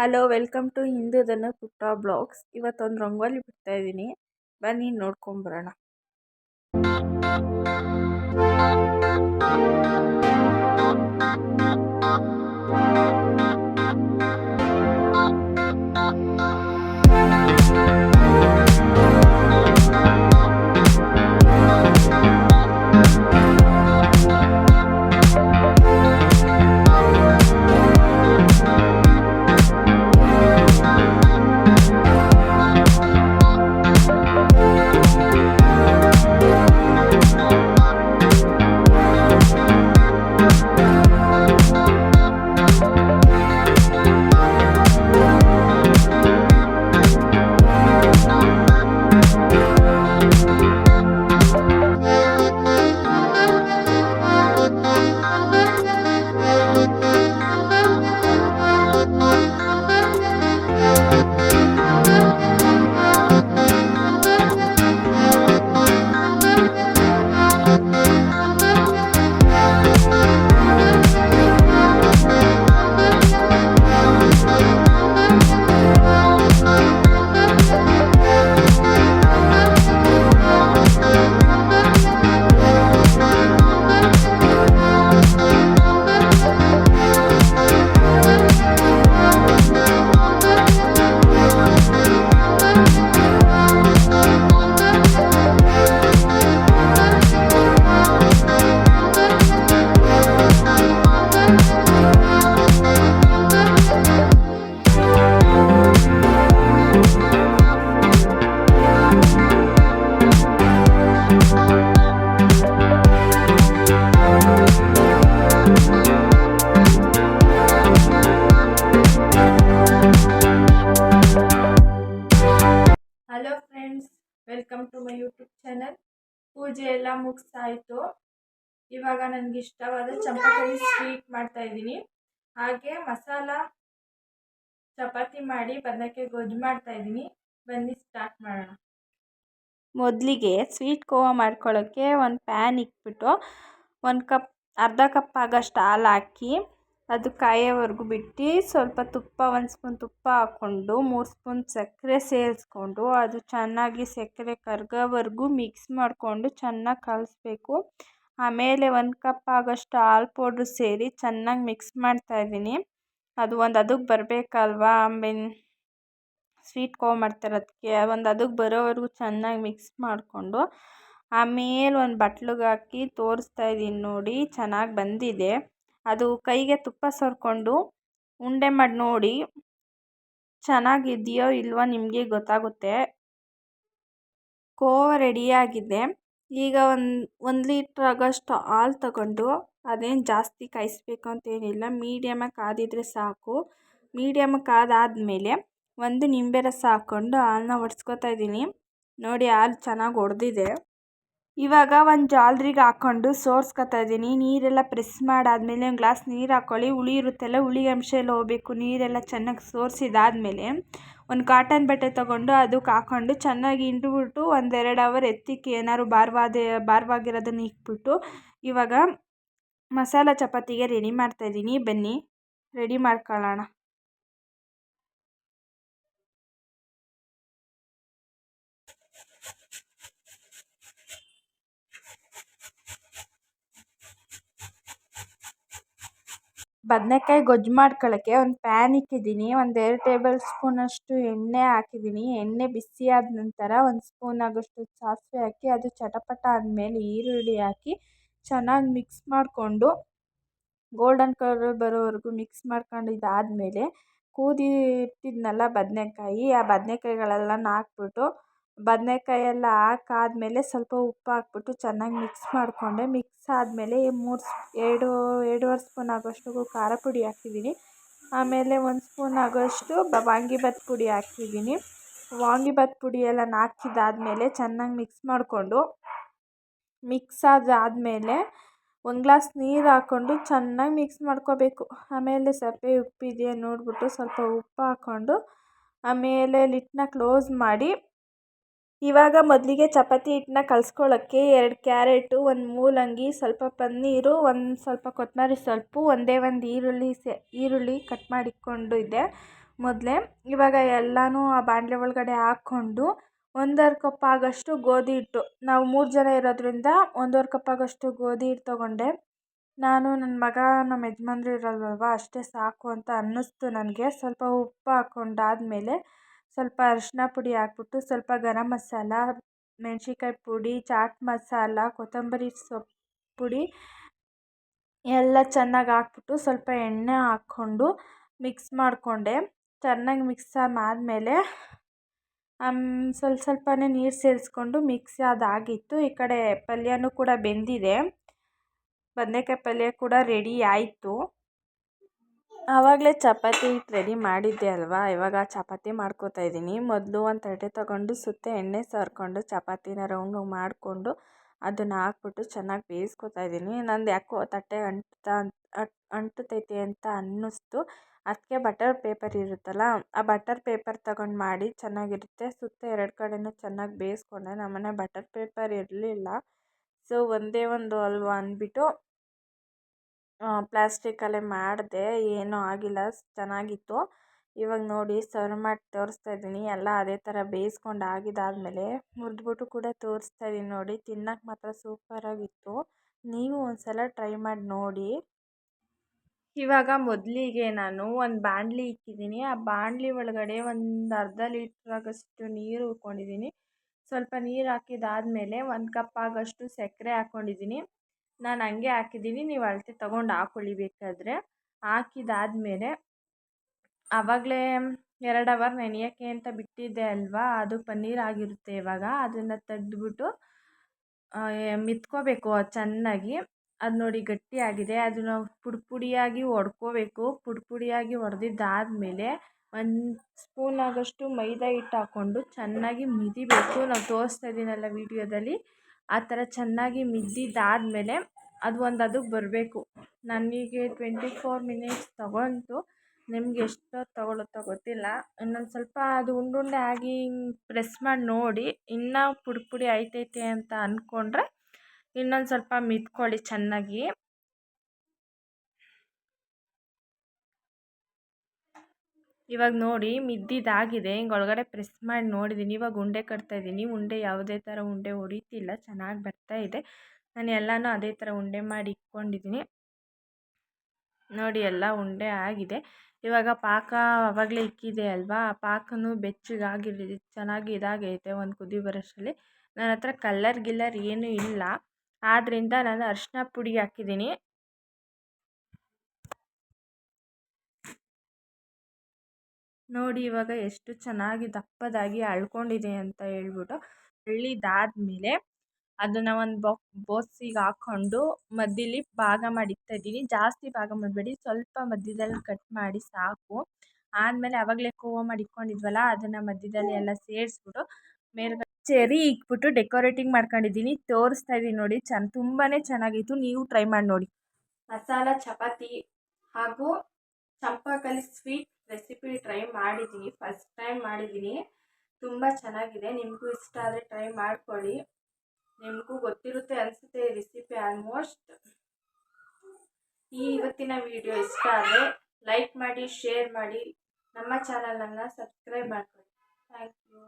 Hello welcome to Hindu ಧನು ಪುಟ್ಟ blogs ಇವತ್ತೊಂದು ರಂಗೋಲಿ ಬಿಡ್ತಾ ಇದ್ದೀನಿ ಬನ್ನಿ ನೋಡ್ಕೊಂಬರೋಣ welcome to my YouTube channel ಪೂಜೆ ಎಲ್ಲ ಮುಗಿಸಾಯಿತು. ಇವಾಗ ನನಗೆ ಇಷ್ಟವಾದ ಚಪಾತಿ ಸ್ವೀಟ್ ಮಾಡ್ತಾ ಇದ್ದೀನಿ. ಹಾಗೆ ಮಸಾಲ, ಚಪಾತಿ ಮಾಡಿ ಬಂದಕ್ಕೆ ಗೊಜ್ಜು ಮಾಡ್ತಾ ಇದ್ದೀನಿ. ಬನ್ನಿ ಸ್ಟಾರ್ಟ್ ಮಾಡೋಣ. ಮೊದಲಿಗೆ ಸ್ವೀಟ್ ಕೋವಾ ಮಾಡ್ಕೊಳ್ಳೋಕ್ಕೆ ಒಂದು ಪ್ಯಾನ್ ಇಕ್ಬಿಟ್ಟು ಒಂದು ಕಪ್ ಅರ್ಧ ಕಪ್ ಆಗೋಷ್ಟು ಹಾಲು ಹಾಕಿ ಅದು ಕಾಯೋವರೆಗೂ ಬಿಟ್ಟು ಸ್ವಲ್ಪ ತುಪ್ಪ, ಒಂದು ಸ್ಪೂನ್ ತುಪ್ಪ ಹಾಕ್ಕೊಂಡು, ಮೂರು ಸ್ಪೂನ್ ಸಕ್ಕರೆ ಸೇರಿಸ್ಕೊಂಡು, ಅದು ಚೆನ್ನಾಗಿ ಸಕ್ಕರೆ ಕರ್ಗೋವರೆಗೂ ಮಿಕ್ಸ್ ಮಾಡಿಕೊಂಡು ಚೆನ್ನಾಗಿ ಕಲಿಸ್ಬೇಕು. ಆಮೇಲೆ ಒಂದು ಕಪ್ ಆಗೋಷ್ಟು ಹಾಲು ಪೌಡ್ರ್ ಸೇರಿ ಚೆನ್ನಾಗಿ ಮಿಕ್ಸ್ ಮಾಡ್ತಾಯಿದ್ದೀನಿ ಅದು ಒಂದು ಅದಕ್ಕೆ ಬರಬೇಕಲ್ವಾ? ಆಮೇಲೆ ಸ್ವೀಟ್ ಮಾಡ್ತಾರೆ ಅದಕ್ಕೆ ಒಂದು ಅದಕ್ಕೆ ಬರೋವರೆಗೂ ಚೆನ್ನಾಗಿ ಮಿಕ್ಸ್ ಮಾಡಿಕೊಂಡು, ಆಮೇಲೆ ಒಂದು ಬಟ್ಲಿಗೆ ಹಾಕಿ ತೋರಿಸ್ತಾ ಇದ್ದೀನಿ ನೋಡಿ, ಚೆನ್ನಾಗಿ ಬಂದಿದೆ. ಅದು ಕೈಗೆ ತುಪ್ಪ ಸುರ್ಕೊಂಡು ಉಂಡೆ ಮಾಡಿ ನೋಡಿ ಚೆನ್ನಾಗಿದೆಯೋ ಇಲ್ವೋ ನಿಮಗೆ ಗೊತ್ತಾಗುತ್ತೆ. ಕೋವಾ ರೆಡಿಯಾಗಿದೆ ಈಗ ಒಂದು ಒಂದು ಲೀಟ್ರ್ ಆಗೋಷ್ಟು ಹಾಲು ತಗೊಂಡು ಅದೇನು ಜಾಸ್ತಿ ಕಾಯಿಸ್ಬೇಕು ಅಂತೇನಿಲ್ಲ ಮೀಡಿಯಮಾಗಿ ಕಾದಿದ್ರೆ ಸಾಕು. ಮೀಡಿಯಮಾಗಿ ಕಾದಾದಮೇಲೆ ಒಂದು ನಿಂಬೆ ರಸ ಹಾಕ್ಕೊಂಡು ಹಾಲನ್ನ ಒಡ್ಸ್ಕೊತಾ ಇದ್ದೀನಿ. ನೋಡಿ ಹಾಲು ಚೆನ್ನಾಗಿ ಒಡೆದಿದೆ. ಇವಾಗ ಒಂದು ಜಾಲ್ರಿಗೆ ಹಾಕ್ಕೊಂಡು ಸೋರ್ಸ್ಕೊತಾ ಇದ್ದೀನಿ. ನೀರೆಲ್ಲ ಪ್ರೆಸ್ ಮಾಡಾದಮೇಲೆ ಒಂದು ಗ್ಲಾಸ್ ನೀರು ಹಾಕ್ಕೊಳ್ಳಿ ಹುಳಿ ಇರುತ್ತಲ್ಲ, ಹುಳಿ ಅಂಶ ಎಲ್ಲ ಹೋಗಬೇಕು. ನೀರೆಲ್ಲ ಚೆನ್ನಾಗಿ ಸೋರಿಸಿದಾದ್ಮೇಲೆ ಒಂದು ಕಾಟನ್ ಬಟ್ಟೆ ತೊಗೊಂಡು ಅದಕ್ಕೆ ಹಾಕ್ಕೊಂಡು ಚೆನ್ನಾಗಿ ಹಿಂಡ್ಬಿಟ್ಟು ಒಂದೆರಡು ಅವರ್ ಎತ್ತಿಕ್ಕೆ ಏನಾದ್ರು ಭಾರವಾದ ಭಾರವಾಗಿರೋದನ್ನ ಇಕ್ಬಿಟ್ಟು ಇವಾಗ ಮಸಾಲ ಚಪಾತಿಗೆ ರೆಡಿ ಮಾಡ್ತಾಯಿದ್ದೀನಿ ಬನ್ನಿ ರೆಡಿ ಮಾಡ್ಕೊಳ್ಳೋಣ. ಬದನೆಕಾಯಿ ಗೊಜ್ಜು ಮಾಡ್ಕೊಳ್ಳೋಕ್ಕೆ ಒಂದು ಪ್ಯಾನ್ ಇಕ್ಕಿದ್ದೀನಿ, ಒಂದು ಎರಡು ಟೇಬಲ್ ಸ್ಪೂನಷ್ಟು ಎಣ್ಣೆ ಹಾಕಿದ್ದೀನಿ. ಎಣ್ಣೆ ಬಿಸಿ ಆದ ನಂತರ ಒಂದು ಸ್ಪೂನ್ ಆಗೋಷ್ಟು ಸಾಸಿವೆ ಹಾಕಿ, ಅದು ಚಟಪಟ ಆದಮೇಲೆ ಈರುಳ್ಳಿ ಹಾಕಿ ಚೆನ್ನಾಗಿ ಮಿಕ್ಸ್ ಮಾಡಿಕೊಂಡು ಗೋಲ್ಡನ್ ಕಲರ್ ಬರೋವರೆಗೂ ಮಿಕ್ಸ್ ಮಾಡ್ಕೊಂಡು ಇದಾದಮೇಲೆ ಕೂದಿ ಇಟ್ಟಿದ್ನಲ್ಲ ಬದನೆಕಾಯಿ, ಆ ಬದನೆಕಾಯಿಗಳೆಲ್ಲನ ಹಾಕ್ಬಿಟ್ಟು ಬದನೆಕಾಯಿ ಎಲ್ಲ ಹಾಕಾದ್ಮೇಲೆ ಸ್ವಲ್ಪ ಉಪ್ಪು ಹಾಕ್ಬಿಟ್ಟು ಚೆನ್ನಾಗಿ ಮಿಕ್ಸ್ ಮಾಡಿಕೊಂಡೆ. ಮಿಕ್ಸ್ ಆದಮೇಲೆ ಮೂರು ಎರಡು, ಎರಡೂವರೆ ಸ್ಪೂನ್ ಆಗೋಷ್ಟು ಖಾರ ಪುಡಿ ಹಾಕಿದ್ದೀನಿ. ಆಮೇಲೆ ಒಂದು ಸ್ಪೂನ್ ಆಗೋಷ್ಟು ವಾಂಗಿಭಾತ್ ಪುಡಿ ಹಾಕಿದ್ದೀನಿ. ವಾಂಗಿಭಾತ್ ಪುಡಿ ಎಲ್ಲ ಹಾಕಿದ್ದಾದ್ಮೇಲೆ ಚೆನ್ನಾಗಿ ಮಿಕ್ಸ್ ಮಾಡಿಕೊಂಡು ಮಿಕ್ಸ್ ಆದಾದಮೇಲೆ ಒಂದು ಗ್ಲಾಸ್ ನೀರು ಹಾಕ್ಕೊಂಡು ಚೆನ್ನಾಗಿ ಮಿಕ್ಸ್ ಮಾಡ್ಕೋಬೇಕು. ಆಮೇಲೆ ಸಪ್ಪೆ ಉಪ್ಪಿದೆಯಾ ನೋಡಿಬಿಟ್ಟು ಸ್ವಲ್ಪ ಉಪ್ಪು ಹಾಕ್ಕೊಂಡು, ಆಮೇಲೆ ಲಿಟ್ಟನ್ನ ಕ್ಲೋಸ್ ಮಾಡಿ ಇವಾಗ ಮೊದಲಿಗೆ ಚಪಾತಿ ಹಿಟ್ಟನ್ನ ಕಲಸ್ಕೊಳ್ಳೋಕ್ಕೆ ಎರಡು ಕ್ಯಾರೆಟು, ಒಂದು ಮೂಲಂಗಿ, ಸ್ವಲ್ಪ ಪನ್ನೀರು, ಒಂದು ಸ್ವಲ್ಪ ಕೊತ್ತಂಬರಿ ಸೊಪ್ಪು ಒಂದೇ ಒಂದು ಈರುಳ್ಳಿ ಸೆ, ಈರುಳ್ಳಿ ಕಟ್ ಮಾಡಿ ಇಟ್ಕೊಂಡಿದ್ದೆ ಮೊದಲೇ. ಇವಾಗ ಎಲ್ಲನೂ ಆ ಬಾಣಲೆ ಒಳಗಡೆ ಹಾಕ್ಕೊಂಡು ಒಂದೂವರೆ ಕಪ್ ಆಗೋಷ್ಟು ಗೋಧಿ ಹಿಟ್ಟು. ನಾವು ಮೂರು ಜನ ಇರೋದರಿಂದ ಒಂದೂವರೆ ಕಪ್ ಆಗೋಷ್ಟು ಗೋಧಿ ಹಿಟ್ಟು ತೊಗೊಂಡೆ. ನಾನು ನನ್ನ ಮಗ ನಮ್ಮ ಯಜಮಾನ್ರು ಇರಲ್ವಲ್ವ, ಅಷ್ಟೇ ಸಾಕು ಅಂತ ಅನ್ನಿಸ್ತು ನನಗೆ. ಸ್ವಲ್ಪ ಉಪ್ಪು ಹಾಕ್ಕೊಂಡಾದ್ಮೇಲೆ ಸ್ವಲ್ಪ ಅರಿಶಿನ ಪುಡಿ ಹಾಕ್ಬಿಟ್ಟು ಸ್ವಲ್ಪ ಗರಂ ಮಸಾಲ, ಮೆಣ್ಸಿನ್ಕಾಯಿ ಪುಡಿ, ಚಾಟ್ ಮಸಾಲ, ಕೊತ್ತಂಬರಿ ಸೊಪ್ಪು ಪುಡಿ ಎಲ್ಲ ಚೆನ್ನಾಗಿ ಹಾಕ್ಬಿಟ್ಟು ಸ್ವಲ್ಪ ಎಣ್ಣೆ ಹಾಕ್ಕೊಂಡು ಮಿಕ್ಸ್ ಮಾಡಿಕೊಂಡೆ. ಚೆನ್ನಾಗಿ ಮಿಕ್ಸ್ ಆದಮೇಲೆ ಸ್ವಲ್ಪ ಸ್ವಲ್ಪನೇ ನೀರು ಸೇರಿಸ್ಕೊಂಡು ಮಿಕ್ಸ್ ಅದಾಗಿತ್ತು ಈ ಕಡೆ ಪಲ್ಯನೂ ಕೂಡ ಬೆಂದಿದೆ. ಬದನೇಕಾಯಿ ಪಲ್ಯ ಕೂಡ ರೆಡಿ ಆಯಿತು. ಆವಾಗಲೇ ಚಪಾತಿ ಹಿಟ್ಟು ರೆಡಿ ಮಾಡಿದ್ದೆ ಅಲ್ವಾ? ಇವಾಗ ಚಪಾತಿ ಮಾಡ್ಕೋತಾ ಇದ್ದೀನಿ. ಮೊದಲು ಒಂದು ತಟ್ಟೆ ತಗೊಂಡು ಸುತ್ತ ಎಣ್ಣೆ ಸಾರ್ಕೊಂಡು ಚಪಾತಿನ ರೌಂಡ್ ಮಾಡಿಕೊಂಡು ಅದನ್ನು ಹಾಕ್ಬಿಟ್ಟು ಚೆನ್ನಾಗಿ ಬೇಯಿಸ್ಕೊತಾ ಇದ್ದೀನಿ. ನಂದು ಯಾಕೋ ತಟ್ಟೆ ಅಂಟ್ತಾ ಅಂಟುತೈತೆ ಅಂತ ಅನ್ನಿಸ್ತು. ಅದಕ್ಕೆ ಬಟರ್ ಪೇಪರ್ ಇರುತ್ತಲ್ಲ, ಆ ಬಟರ್ ಪೇಪರ್ ತಗೊಂಡು ಮಾಡಿ ಚೆನ್ನಾಗಿರುತ್ತೆ. ಸುತ್ತ ಎರಡು ಕಡೆನೂ ಚೆನ್ನಾಗಿ ಬೇಯಿಸ್ಕೊಂಡೆ. ನಮ್ಮನೆ ಬಟರ್ ಪೇಪರ್ ಇರಲಿಲ್ಲ. ಸೊ ಒಂದೇ ಒಂದು ಅಲ್ವಾ ಅಂದ್ಬಿಟ್ಟು ಪ್ಲಾಸ್ಟಿಕಲ್ಲೇ ಮಾಡಿದೆ, ಏನೂ ಆಗಿಲ್ಲ ಚೆನ್ನಾಗಿತ್ತು. ಇವಾಗ ನೋಡಿ ಸರ್ವ್ ಮಾಡಿ ತೋರಿಸ್ತಾ ಇದ್ದೀನಿ. ಎಲ್ಲ ಅದೇ ಥರ ಬೇಯಿಸ್ಕೊಂಡು ಆಗಿದ್ದಾದಮೇಲೆ ಮುರಿದ್ಬಿಟ್ಟು ಕೂಡ ತೋರಿಸ್ತಾ ಇದ್ದೀನಿ ನೋಡಿ. ತಿನ್ನೋಕೆ ಮಾತ್ರ ಸೂಪರಾಗಿತ್ತು. ನೀವು ಒಂದು ಸಲ ಟ್ರೈ ಮಾಡಿ ನೋಡಿ. ಇವಾಗ ಮೊದಲಿಗೆ ನಾನು ಒಂದು ಬಾಣಲಿ ಇಕ್ಕಿದ್ದೀನಿ. ಆ ಬಾಣಲಿ ಒಳಗಡೆ ಒಂದು ಅರ್ಧ ಲೀಟ್ರಾಗಷ್ಟು ನೀರು ಉಕ್ಕೊಂಡಿದ್ದೀನಿ ಸ್ವಲ್ಪ ನೀರು ಹಾಕಿದ್ದಾದ್ಮೇಲೆ ಒಂದು ಕಪ್ ಆಗೋಷ್ಟು ಸಕ್ಕರೆ ಹಾಕ್ಕೊಂಡಿದ್ದೀನಿ ನಾನು ಹಂಗೆ ಹಾಕಿದ್ದೀನಿ, ನೀವು ಅಳತೆ ತೊಗೊಂಡು ಹಾಕ್ಕೊಳ್ಳಿ ಬೇಕಾದರೆ. ಹಾಕಿದಾದ್ಮೇಲೆ ಆವಾಗಲೇ ಎರಡು ಅವರ್ ನೆನೆಯೋಕ್ಕೆ ಅಂತ ಬಿಟ್ಟಿದ್ದೆ ಅಲ್ವಾ, ಅದು ಪನ್ನೀರ್ ಆಗಿರುತ್ತೆ ಇವಾಗ ಅದನ್ನು ತೆಗೆದ್ಬಿಟ್ಟು ಮಿತ್ಕೋಬೇಕು ಚೆನ್ನಾಗಿ. ಅದು ನೋಡಿ ಗಟ್ಟಿಯಾಗಿದೆ, ಅದನ್ನು ಪುಡಿ ಪುಡಿಯಾಗಿ ಒಡ್ಕೋಬೇಕು. ಪುಡಿ ಪುಡಿಯಾಗಿ ಒಡೆದಿದ್ದಾದ್ಮೇಲೆ ಒಂದು ಸ್ಪೂನ್ ಆಗೋಷ್ಟು ಮೈದಾ ಹಿಟ್ಟು ಹಾಕ್ಕೊಂಡು ಚೆನ್ನಾಗಿ ಮಿದಿಬೇಕು. ನಾವು ತೋರಿಸ್ತಾ ಇದ್ದೀನಲ್ಲ ವೀಡಿಯೋದಲ್ಲಿ. ಆ ಥರ ಚೆನ್ನಾಗಿ ಮಿದ್ದಿದ್ದಾದ್ಮೇಲೆ ಅದು ಒಂದು ಅದಕ್ಕೆ ಬರಬೇಕು. ನನಗೆ ಟ್ವೆಂಟಿ ಫೋರ್ ಮಿನಿಟ್ಸ್ ತೊಗೊಂತು ನಿಮ್ಗೆ ಎಷ್ಟೊತ್ತು ತೊಗೊಳುತ್ತೋ ಗೊತ್ತಿಲ್ಲ. ಇನ್ನೊಂದು ಸ್ವಲ್ಪ ಅದು ಉಂಡುಂಡೆ ಉಂಡೆ ಆಗಿ ಪ್ರೆಸ್ ಮಾಡಿ ನೋಡಿ, ಇನ್ನೂ ಪುಡಿ ಪುಡಿ ಆಯ್ತೈತೆ ಅಂತ ಅಂದ್ಕೊಂಡ್ರೆ ಇನ್ನೊಂದು ಸ್ವಲ್ಪ ಮಿದ್ಕೊಳ್ಳಿ ಚೆನ್ನಾಗಿ. ಇವಾಗ ನೋಡಿ ಮಿದ್ದಿದ್ದಾಗಿದೆ ಹಿಂಗೆ ಒಳಗಡೆ ಪ್ರೆಸ್ ಮಾಡಿ ನೋಡಿದ್ದೀನಿ ಇವಾಗ ಉಂಡೆ ಕಟ್ತಾ ಇದ್ದೀನಿ. ಉಂಡೆ ಯಾವುದೇ ಥರ ಉಂಡೆ ಹೊಡಿತಿಲ್ಲ. ಚೆನ್ನಾಗಿ ಬರ್ತಾ ಇದೆ. ನಾನು ಎಲ್ಲನೂ ಅದೇ ಥರ ಉಂಡೆ ಮಾಡಿ ಇಟ್ಕೊಂಡಿದ್ದೀನಿ ನೋಡಿ ಎಲ್ಲ ಉಂಡೆ ಆಗಿದೆ. ಇವಾಗ ಪಾಕ ಆವಾಗಲೇ ಇಕ್ಕಿದೆ ಅಲ್ವಾ? ಆ ಪಾಕನೂ ಬೆಚ್ಚಗಾಗಿರಲಿ, ಚೆನ್ನಾಗಿ ಇದಾಗೈತೆ ಒಂದು ಕುದಿ ಬರೋಷ್ಟರಲ್ಲಿ. ನನ್ನ ಹತ್ರ ಕಲ್ಲರ್ ಗಿಲ್ಲರ್ ಏನೂ ಇಲ್ಲ. ಆದ್ದರಿಂದ ನಾನು ಅರಿಶಿನ ಪುಡಿ ಹಾಕಿದ್ದೀನಿ ನೋಡಿ ಇವಾಗ ಎಷ್ಟು ಚೆನ್ನಾಗಿ ದಪ್ಪದಾಗಿ ಅಳ್ಕೊಂಡಿದೆ ಅಂತ ಹೇಳ್ಬಿಟ್ಟು ಅಳ್ಳಿದಾದ್ಮೇಲೆ ಅದನ್ನು ಒಂದು ಬಾಕ್ ಬೋಸಿಗೆ ಹಾಕ್ಕೊಂಡು ಮಧ್ಯಲಿ ಭಾಗ ಮಾಡಿ ಇಡ್ತಾಯಿದ್ದೀನಿ ಜಾಸ್ತಿ ಭಾಗ ಮಾಡಬೇಡಿ. ಸ್ವಲ್ಪ ಮಧ್ಯದಲ್ಲಿ ಕಟ್ ಮಾಡಿ ಸಾಕು. ಆದಮೇಲೆ ಆವಾಗಲೇ ಕೋವ ಮಾಡಿ ಇಟ್ಕೊಂಡಿದ್ವಲ್ಲ ಅದನ್ನು ಮಧ್ಯದಲ್ಲಿ ಎಲ್ಲ ಸೇರಿಸ್ಬಿಟ್ಟು ಮೇಲ್ಗಡೆ ಚೆರಿ ಇಕ್ಬಿಟ್ಟು ಡೆಕೋರೇಟಿಂಗ್ ಮಾಡ್ಕೊಂಡಿದ್ದೀನಿ. ತೋರಿಸ್ತಾ ಇದ್ದೀನಿ ನೋಡಿ ಚೆನ್ನ ತುಂಬಾ ಚೆನ್ನಾಗಿತ್ತು ನೀವು ಟ್ರೈ ಮಾಡಿ ನೋಡಿ. ಮಸಾಲ, ಚಪಾತಿ ಹಾಗೂ ಚಂಪಾಕಲಿ ಸ್ವೀಟ್ ರೆಸಿಪಿ ಟ್ರೈ ಮಾಡಿದ್ದೀನಿ, ಫಸ್ಟ್ ಟೈಮ್ ಮಾಡಿದ್ದೀನಿ. ತುಂಬ ಚೆನ್ನಾಗಿದೆ, ನಿಮಗೂ ಇಷ್ಟ ಆದರೆ ಟ್ರೈ ಮಾಡ್ಕೊಳ್ಳಿ. ನಿಮಗೂ ಗೊತ್ತಿರುತ್ತೆ ಅನಿಸುತ್ತೆ ಈ ರೆಸಿಪಿ ಆಲ್ಮೋಸ್ಟ್. ಈ ಇವತ್ತಿನ ವಿಡಿಯೋ ಇಷ್ಟ ಆದರೆ ಲೈಕ್ ಮಾಡಿ, ಶೇರ್ ಮಾಡಿ, ನಮ್ಮ ಚಾನಲನ್ನು ಸಬ್ಸ್ಕ್ರೈಬ್ ಮಾಡ್ಕೊಳ್ಳಿ. Thank you.